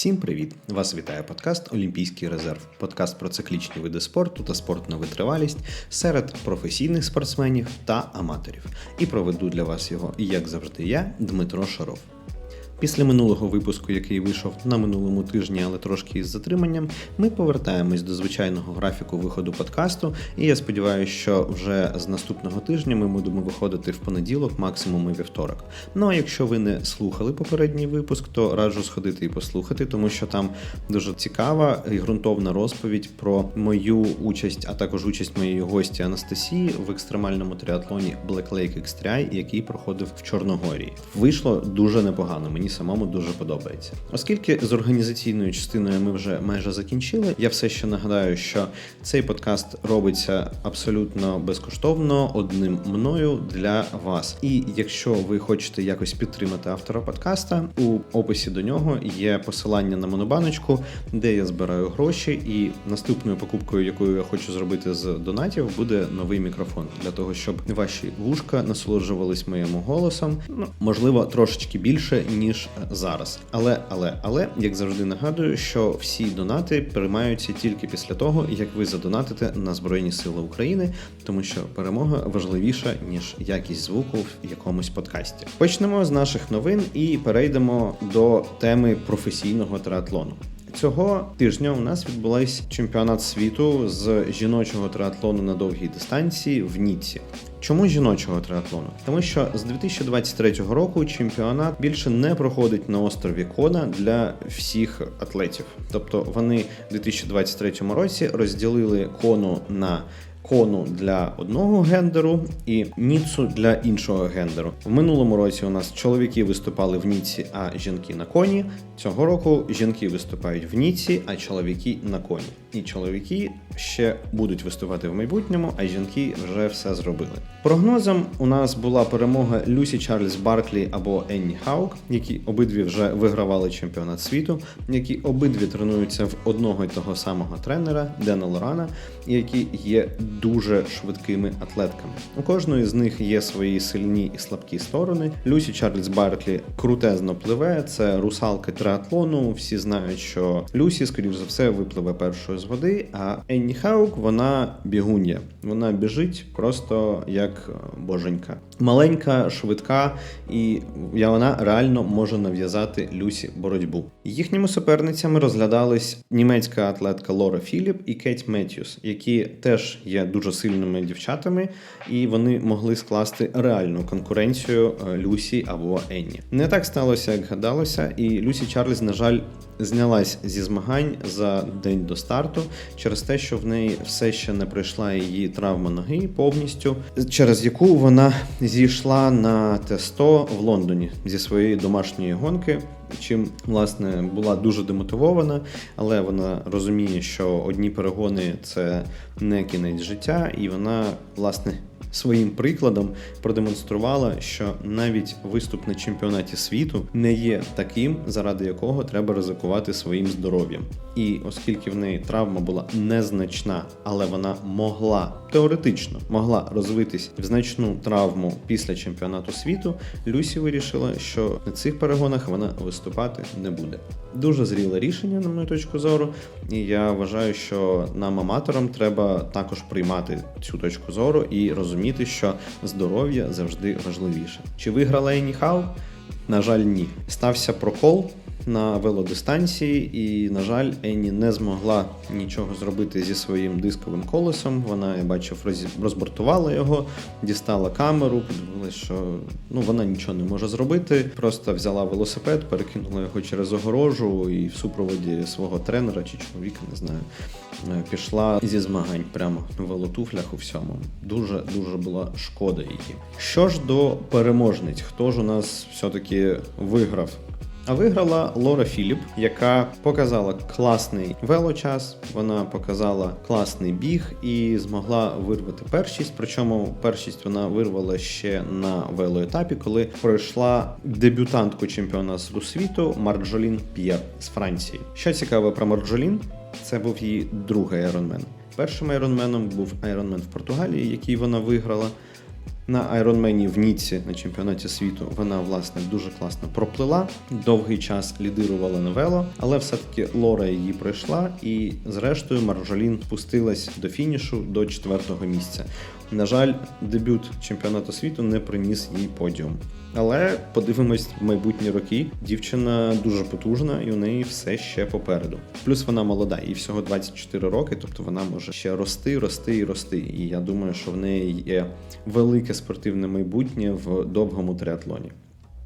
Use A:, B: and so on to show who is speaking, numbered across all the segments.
A: Всім привіт! Вас вітає подкаст Олімпійський резерв, подкаст про циклічні види спорту та спортну витривалість серед професійних спортсменів та аматорів. І проведу для вас його, як завжди, я, Дмитро Шаров. Після минулого випуску, який вийшов на минулому тижні, але трошки із затриманням, ми повертаємось до звичайного графіку виходу подкасту. І я сподіваюся, що вже з наступного тижня ми будемо виходити в понеділок, максимум і вівторок. Ну а якщо ви не слухали попередній випуск, то раджу сходити і послухати, тому що там дуже цікава і ґрунтовна розповідь про мою участь, а також участь моєї гості Анастасії в екстремальному триатлоні Black Lake X3, який проходив в Чорногорії. Вийшло дуже непогано. Мені самому дуже подобається. Оскільки з організаційною частиною ми вже майже закінчили, я все ще нагадаю, що цей подкаст робиться абсолютно безкоштовно одним мною для вас. І якщо ви хочете якось підтримати автора подкаста, у описі до нього є посилання на монобаночку, де я збираю гроші, і наступною покупкою, якою я хочу зробити з донатів, буде новий мікрофон для того, щоб ваші вушка насолоджувались моїм голосом. Ну можливо, трошечки більше ніж ніж зараз. Але, але, але, як завжди нагадую, що всі донати приймаються тільки після того, як ви задонатите на Збройні Сили України, тому що перемога важливіша ніж якість звуку в якомусь подкасті. Почнемо з наших новин і перейдемо до теми професійного триатлону. Цього тижня у нас відбулась чемпіонат світу з жіночого триатлону на довгій дистанції в Ніці. Чому жіночого триатлону? Тому що з 2023 року чемпіонат більше не проходить на острові Кона для всіх атлетів. Тобто вони в 2023 році розділили кону на кону для одного гендеру і ніцу для іншого гендеру. В минулому році у нас чоловіки виступали в ніці, а жінки на коні. Цього року жінки виступають в ніці, а чоловіки на коні. І чоловіки ще будуть виступати в майбутньому, а жінки вже все зробили. Прогнозом у нас була перемога Люсі Чарльз Барклі або Енні Хаук, які обидві вже вигравали чемпіонат світу, які обидві тренуються в одного й того самого тренера Дена Лорана, які є дуже швидкими атлетками. У кожної з них є свої сильні і слабкі сторони. Люсі Чарльз Барклі крутезно пливе, це русалка триатлону. Всі знають, що Люсі, скоріш за все, випливе першою з води. А Енні Хаук вона бігун'я. Вона біжить просто як боженька. Маленька, швидка, і вона реально може нав'язати Люсі боротьбу. Їхніми суперницями розглядались німецька атлетка Лора Філіп і Кеть Меттьюс, які теж є дуже сильними дівчатами, і вони могли скласти реальну конкуренцію е, Люсі або Енні. Не так сталося, як гадалося, і Люсі Чарльз, на жаль, знялась зі змагань за день до старту через те, що в неї все ще не пройшла її травма ноги повністю, через яку вона зійшла на Т100 в Лондоні зі своєї домашньої гонки. Чим власне була дуже демотивована, але вона розуміє, що одні перегони це не кінець життя, і вона власне своїм прикладом продемонструвала, що навіть виступ на чемпіонаті світу не є таким, заради якого треба ризикувати своїм здоров'ям. І оскільки в неї травма була незначна, але вона могла теоретично могла розвитись в значну травму після чемпіонату світу, Люсі вирішила, що на цих перегонах вона виступати не буде. Дуже зріле рішення, на мою точку зору, і я вважаю, що нам аматорам треба також приймати цю точку зору і розуміти, що здоров'я завжди важливіше. Чи виграла Еніхау? На жаль, ні. Стався прокол на велодистанції, і, на жаль, Енні не змогла нічого зробити зі своїм дисковим колесом. Вона, я бачив, розбортувала його, дістала камеру, подивилася, що ну, вона нічого не може зробити. Просто взяла велосипед, перекинула його через огорожу і в супроводі свого тренера чи чоловіка, не знаю, е, пішла зі змагань прямо в велотуфлях у всьому. Дуже дуже була шкода її. Що ж до переможниць, хто ж у нас все-таки виграв а виграла Лора Філіп, яка показала класний велочас, вона показала класний біг і змогла вирвати першість. Причому першість вона вирвала ще на велоетапі, коли пройшла дебютантку чемпіонату світу Марджолін П'єр з Франції. Що цікаве про Марджолін, це був її другий айронмен. Першим айронменом був айронмен в Португалії, який вона виграла. На Айронмені в Ніці на чемпіонаті світу вона власне дуже класно проплила. Довгий час лідирувала на вело, але все-таки Лора її пройшла, і зрештою Маржолін спустилась до фінішу до четвертого місця. На жаль, дебют чемпіонату світу не приніс їй подіум. Але подивимось в майбутні роки. Дівчина дуже потужна, і у неї все ще попереду. Плюс вона молода, їй всього 24 роки, тобто вона може ще рости, рости і рости. І я думаю, що в неї є велике спортивне майбутнє в довгому триатлоні.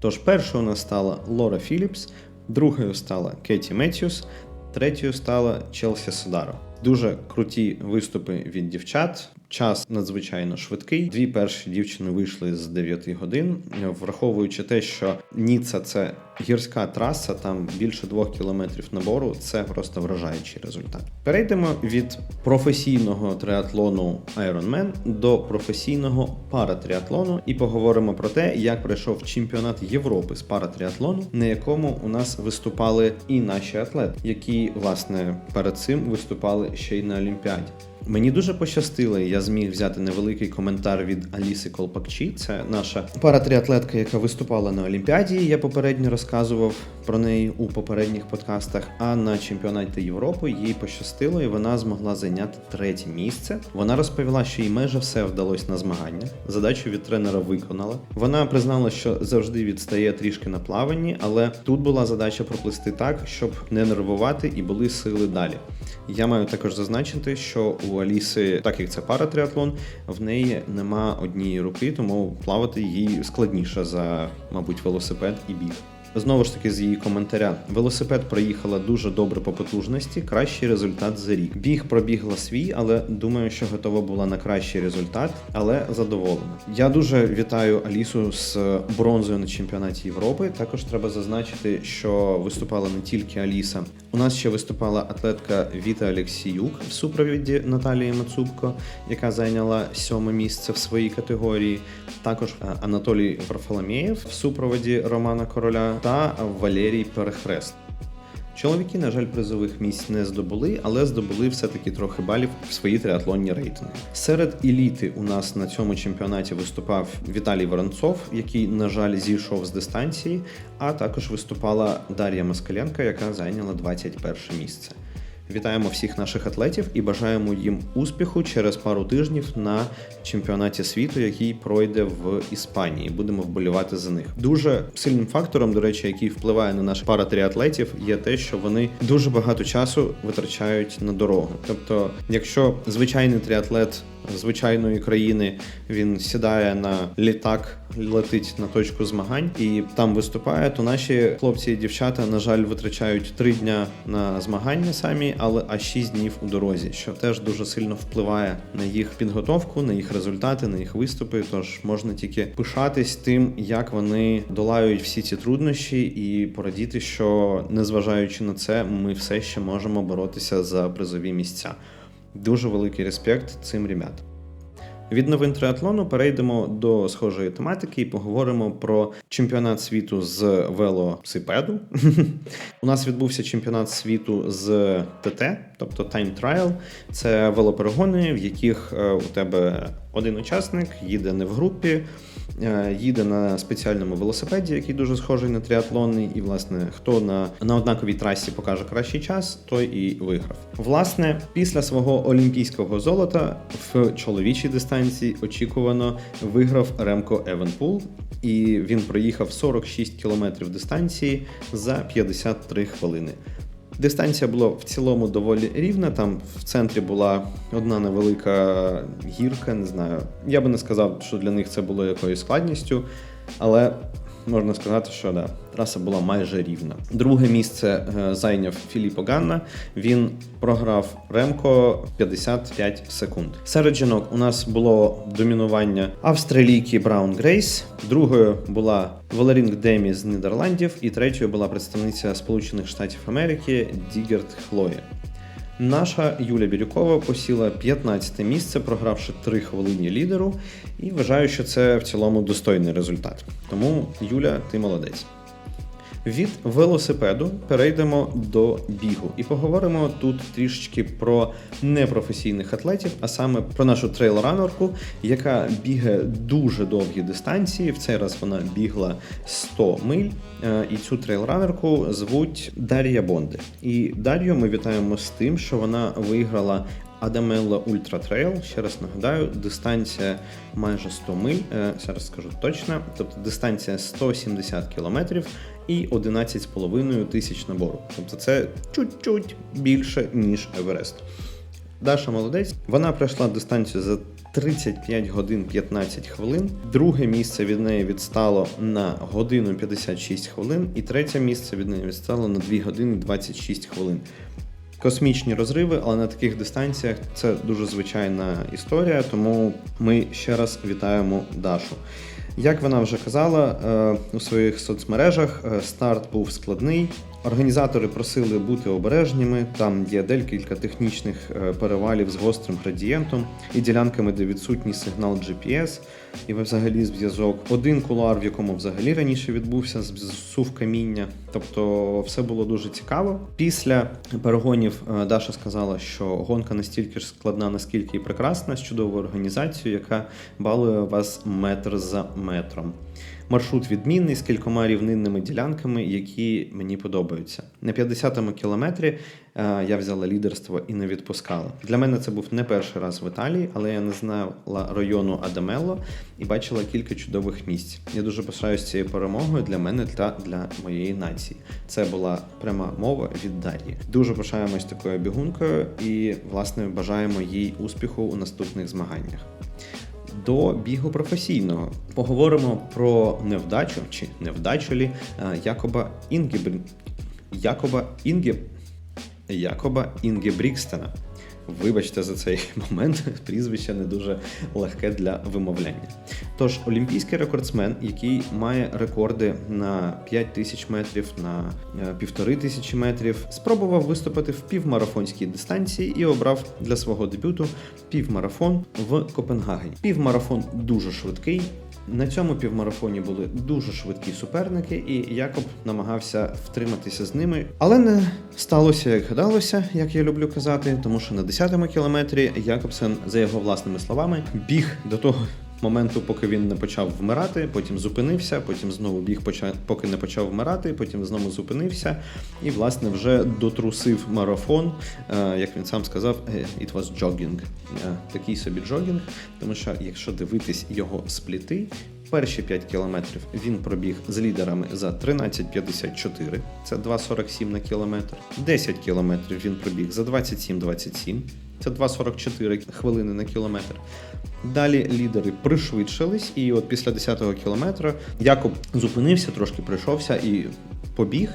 A: Тож першою у нас стала Лора Філіпс, другою стала Кеті Меттьюс, третьою стала Челсі Содаро. Дуже круті виступи від дівчат. Час надзвичайно швидкий. Дві перші дівчини вийшли з 9 годин, враховуючи те, що Ніца це гірська траса, там більше двох кілометрів набору. Це просто вражаючий результат. Перейдемо від професійного триатлону Ironman до професійного паратріатлону і поговоримо про те, як пройшов чемпіонат Європи з паратріатлону, на якому у нас виступали і наші атлети, які власне перед цим виступали ще й на Олімпіаді. Мені дуже пощастило, я зміг взяти невеликий коментар від Аліси Колпакчі. Це наша паратріатлетка, яка виступала на Олімпіаді. Я попередньо розказував про неї у попередніх подкастах. А на чемпіонаті Європи їй пощастило, і вона змогла зайняти третє місце. Вона розповіла, що їй майже все вдалося на змаганнях. Задачу від тренера виконала. Вона признала, що завжди відстає трішки на плаванні, але тут була задача проплисти так, щоб не нервувати і були сили далі. Я маю також зазначити, що у Аліси, так як це паратриатлон, в неї нема однієї руки, тому плавати їй складніше за, мабуть, велосипед і біг. Знову ж таки, з її коментаря, велосипед проїхала дуже добре по потужності, кращий результат за рік. Біг пробігла свій, але думаю, що готова була на кращий результат, але задоволена. Я дуже вітаю Алісу з бронзою на чемпіонаті Європи. Також треба зазначити, що виступала не тільки Аліса. У нас ще виступала атлетка Віта Алексіюк в супровіді Наталії Мацубко, яка зайняла сьоме місце в своїй категорії. Також е, Анатолій Варфоломєєв в супроводі Романа Короля та Валерій Перехрест. Чоловіки, на жаль, призових місць не здобули, але здобули все-таки трохи балів в свої триатлонні рейтинги. Серед еліти у нас на цьому чемпіонаті виступав Віталій Воронцов, який, на жаль, зійшов з дистанції, а також виступала Дар'я Москаленка, яка зайняла 21 місце. Вітаємо всіх наших атлетів і бажаємо їм успіху через пару тижнів на чемпіонаті світу, який пройде в Іспанії. Будемо вболівати за них. Дуже сильним фактором, до речі, який впливає на наших паратріатлетів, є те, що вони дуже багато часу витрачають на дорогу. Тобто, якщо звичайний тріатлет звичайної країни він сідає на літак, летить на точку змагань і там виступає, то наші хлопці і дівчата, на жаль, витрачають три дня на змагання самі, але а шість днів у дорозі, що теж дуже сильно впливає на їх підготовку, на їх результати, на їх виступи. Тож можна тільки пишатись тим, як вони долають всі ці труднощі, і порадіти, що незважаючи на це, ми все ще можемо боротися за призові місця. Дуже великий респект цим ребят. Від новин триатлону перейдемо до схожої тематики і поговоримо про чемпіонат світу з велосипеду. У нас відбувся чемпіонат світу з ТТ, тобто Time Trial. Це велоперегони, в яких е, у тебе один учасник їде не в групі, їде на спеціальному велосипеді, який дуже схожий на тріатлонний. І, власне, хто на на однаковій трасі покаже кращий час, той і виграв. Власне, після свого олімпійського золота в чоловічій дистанції очікувано виграв Ремко Евенпул, і він проїхав 46 кілометрів дистанції за 53 хвилини. Дистанція була в цілому доволі рівна. Там в центрі була одна невелика гірка, не знаю. Я би не сказав, що для них це було якоюсь складністю, але можна сказати, що да, траса була майже рівна. Друге місце е, зайняв Філіппо Ганна. Він програв Ремко 55 секунд. Серед жінок у нас було домінування австралійки Браун Грейс. Другою була Валерінг Демі з Нідерландів, і третьою була представниця Сполучених Штатів Америки Дігерт Хлоя. Наша Юля Бірюкова посіла 15 місце, програвши 3 хвилині лідеру, і вважаю, що це в цілому достойний результат. Тому, Юля, ти молодець. Від велосипеду перейдемо до бігу і поговоримо тут трішечки про непрофесійних атлетів, а саме про нашу трейлранерку, яка бігає дуже довгі дистанції. В цей раз вона бігла 100 миль. Е, І цю трейлранерку звуть Дар'я Бонде. І Дар'ю ми вітаємо з тим, що вона виграла Адамелла Ультра Трейл. Ще раз нагадаю, дистанція майже 100 миль. Е, Зараз скажу точно. Тобто дистанція 170 кілометрів і 11,5 тисяч набору. Тобто це чуть-чуть більше, ніж Еверест. Даша молодець. Вона пройшла дистанцію за 35 годин 15 хвилин. Друге місце від неї відстало на годину 56 хвилин, і третє місце від неї відстало на 2 години 26 хвилин. Космічні розриви, але на таких дистанціях це дуже звичайна історія, тому ми ще раз вітаємо Дашу. Як вона вже казала е, у своїх соцмережах, е, старт був складний. Організатори просили бути обережними. Там є декілька технічних е, перевалів з гострим градієнтом і ділянками, де відсутній сигнал GPS, і взагалі зв'язок. Один кулуар, в якому взагалі раніше відбувся зсув каміння. Тобто все було дуже цікаво. Після перегонів е, Даша сказала, що гонка настільки ж складна, наскільки і прекрасна, з чудовою організацією, яка балує вас метр за метром. Маршрут відмінний з кількома рівнинними ділянками, які мені подобаються. На 50-му кілометрі е, я взяла лідерство і не відпускала. Для мене це був не перший раз в Італії, але я не знала району Адамелло і бачила кілька чудових місць. Я дуже пишаюся цією перемогою для мене та для моєї нації. Це була пряма мова від Дар'ї. Дуже пишаємось такою бігункою і, власне, бажаємо їй успіху у наступних змаганнях до бігу професійного. Поговоримо про невдачу чи невдачу Якоба Інгебр... Якоба Інгі... Якоба Інгебрікстена. Вибачте за цей момент, прізвище не дуже легке для вимовляння. Тож, олімпійський рекордсмен, який має рекорди на 5 тисяч метрів, на е, півтори тисячі метрів, спробував виступити в півмарафонській дистанції і обрав для свого дебюту півмарафон в Копенгагені. Півмарафон дуже швидкий. На цьому півмарафоні були дуже швидкі суперники, і Якоб намагався втриматися з ними. Але не сталося, як гадалося, як я люблю казати, тому що на 10-му кілометрі Якобсен, за його власними словами, біг до того моменту, поки він не почав вмирати, потім зупинився, потім знову біг, поки не почав вмирати, потім знову зупинився і, власне, вже дотрусив марафон. Е, як він сам сказав, «Е, it was jogging. Е, такий собі джогінг, тому що якщо дивитись його спліти. Перші 5 кілометрів він пробіг з лідерами за 13,54, це 2,47 на кілометр. 10 кілометрів він пробіг за 27,27, це 2,44 хвилини на кілометр. Далі лідери пришвидшились, і от після 10-го кілометра Якоб зупинився, трошки прийшовся і побіг.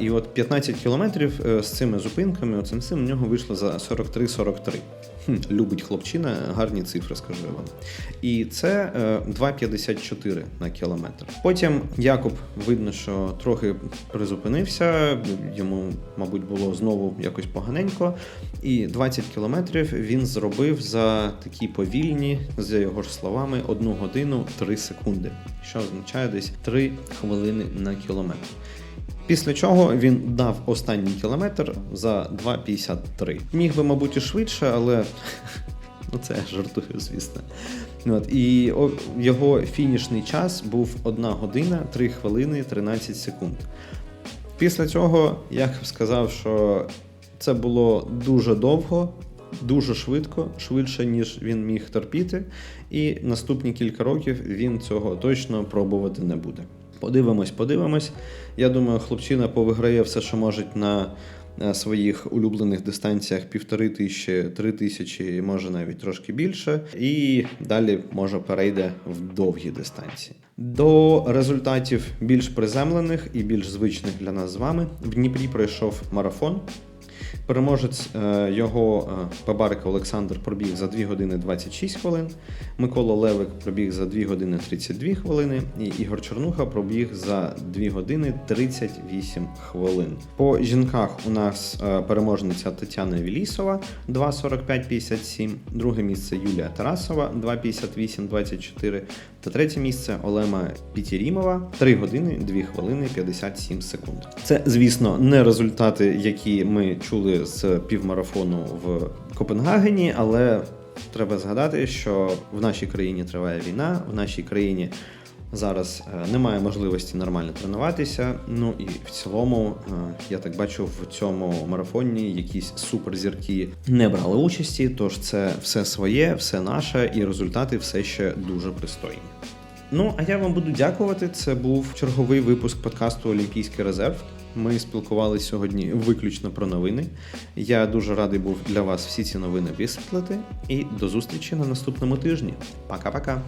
A: І от 15 кілометрів е, з цими зупинками, оцим цим у нього вийшло за 43-43. Хм, Любить хлопчина, гарні цифри, скажу вам. І це 2,54 е, на кілометр. Потім Якоб видно, що трохи призупинився, йому, мабуть, було знову якось поганенько. І 20 кілометрів він зробив за такі повільні, за його ж словами, 1 годину 3 секунди, що означає десь 3 хвилини на кілометр. Після чого він дав останній кілометр за 2,53. Міг би, мабуть, і швидше, але ну це я жартую, звісно. От, І його фінішний час був 1 година, 3 хвилини, 13 секунд. Після цього я сказав, що це було дуже довго, дуже швидко, швидше, ніж він міг терпіти. І наступні кілька років він цього точно пробувати не буде. Подивимось, подивимось. Я думаю, хлопчина повиграє все, що може на своїх улюблених дистанціях півтори тисячі, три тисячі, може навіть трошки більше. І далі може перейде в довгі дистанції. До результатів більш приземлених і більш звичних для нас з вами в Дніпрі пройшов марафон. Переможець е, його е, Бабарика Олександр пробіг за 2 години 26 хвилин. Микола Левик пробіг за 2 години 32 хвилини. І Ігор Чернуха пробіг за 2 години 38 хвилин. По жінках у нас е, переможниця Тетяна Вілісова 2.45.57, друге місце Юлія Тарасова 2.58.24 та третє місце Олема Пітірімова 3 години 2 хвилини 57 секунд. Це, звісно, не результати, які ми чули з півмарафону в Копенгагені, але треба згадати, що в нашій країні триває війна, в нашій країні зараз е, немає можливості нормально тренуватися. Ну і в цілому, е, я так бачу, в цьому марафоні якісь суперзірки не брали участі. Тож це все своє, все наше, і результати все ще дуже пристойні. Ну, а я вам буду дякувати. Це був черговий випуск подкасту Олімпійський резерв. Ми спілкувалися сьогодні виключно про новини. Я дуже радий був для вас всі ці новини висвітлити. І до зустрічі на наступному тижні. Пока-пока.